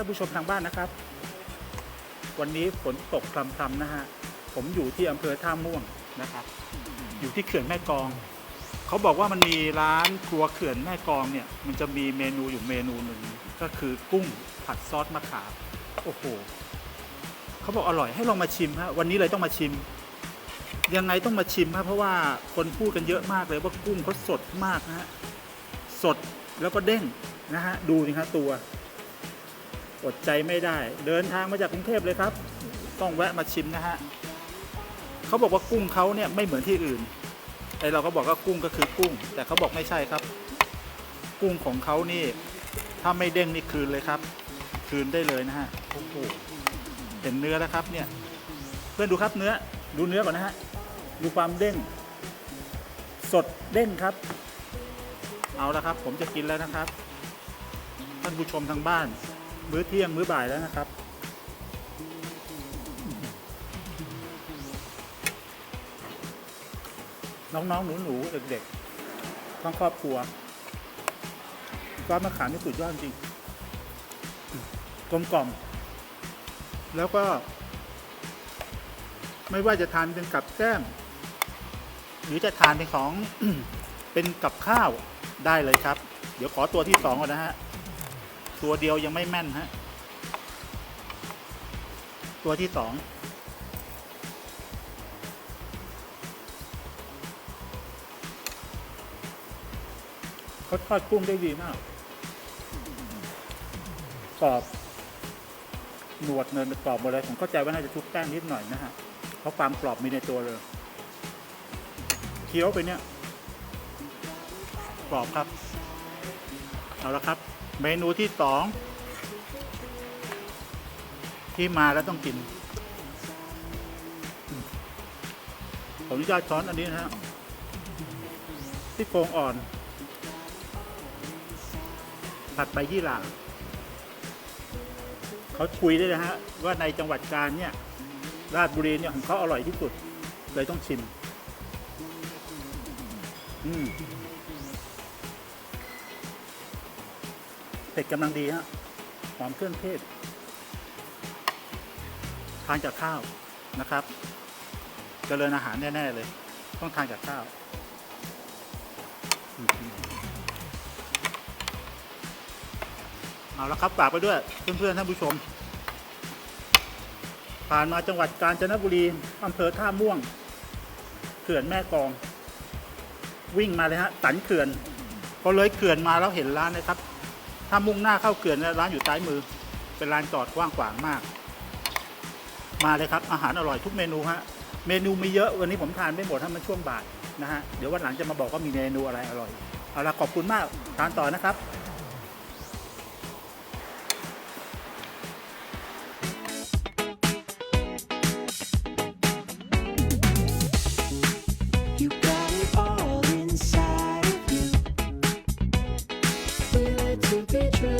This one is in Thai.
านผู้ชมทางบ้านนะครับ วันนี้ฝนตกพรำๆนะฮะ ผมอยู่ที่อำเภอท่าม่วงนะครับ อยู่ที่เขื่อนแม่กอง เขาบอกว่ามันมีร้านครัวเขื่อนแม่กองเนี่ย มันจะมีเมนูอยู่เมนูหนึ่งก็คือกุ้งผัดซอสมะขามโอ้โหเขาบอกอร่อยให้ลองมาชิมฮะวันนี้เลยต้องมาชิม ยังไงต้องมาชิมฮะเพราะว่าคนพูดกันเยอะมากเลยว่ากุ้งเขาสดมากนะฮะสดแล้วก็เด้งนะฮะดูสิครับตัว อดใจไม่ได้ เดินทางมาจากกรุงเทพเลยครับ ต้องแวะมาชิมนะฮะเขาบอกว่ากุ้งเขาเนี่ยไม่เหมือนที่อื่นไอเราก็บอกว่ากุ้งก็คือกุ้ง แต่เขาบอกไม่ใช่ครับ กุ้งของเขานี่ ถ้าไม่เด้งนี่คืนเลยครับ คืนได้เลยนะฮะโอ้โหเห็นเนื้อแล้วครับเนี่ย เพื่อนดูครับเนื้อดูเนื้อก่อนนะฮะดูความเด้ง สดเด้งครับ เอาละครับ ผมจะกินแล้วนะครับ ท่านผู้ชมทางบ้าน มื้อเที่ยง มื้อบ่ายแล้วนะครับ น้องๆ หนูๆ เด็กๆทั้งครอบครัวซอสมะขามนี่สุดยอดจริงกลมกล่อม แล้วก็ ไม่ว่าจะทานเป็นกับแก้ม หรือจะทานเป็นของเป็นกับข้าวได้เลยครับ เดี๋ยวขอตัวที่สองก่อนนะฮะ ตัวเดียวยังไม่แม่นฮะ ตัวที่สองเขาทอดกุ้งได้ดีมากกรอบหนวดเนินกรอบหมดเลยผมเข้าใจว่าน่าจะทุบแป้งนิดหน่อยนะฮะ เพราะความกรอบมีในตัวเลยเคี้ยวไปเนี่ยกรอบครับ เอาละครับ เมนูที่สองที่มาแล้วต้องกิน ผมอนุญาตช้อนอันนี้นะฮะที่โครงอ่อน ผัดใบยี่หร่าเขาคุยได้เลยฮะ ว่าในจังหวัดกาญเนี่ย ราชบุรีเนี่ยของเขาอร่อยที่สุด เลยต้องชิม อืม เผ็ดกำลังดีฮะหอมเครื่องเทศ ทานจากข้าวนะครับเจริญอาหารแน่ ๆ เลย ต้องทานจากข้าวเอาละครับฝากไปด้วย เพื่อน ๆ ท่านผู้ชม ผ่านมาจังหวัดกาญจนบุรีอำเภอท่าม่วงเขื่อนแม่กอง วิ่งมาเลยฮะสันเขื่อนพอเลยเขื่อนมาแล้วเห็นร้านนะครับ ถ้ามุ่งหน้าเข้าเขื่อนร้านอยู่ซ้ายมือ เป็นร้านจอดกว้างขวางมาก มาเลยครับ อาหารอร่อยทุกเมนูฮะ เมนูมีเยอะวันนี้ผมทานไม่หมดถ้ามันช่วงบ่ายนะฮะ เดี๋ยววันหลังจะมาบอกว่ามีเมนูอะไรอร่อย เอาละขอบคุณมาก ทานต่อนะครับ it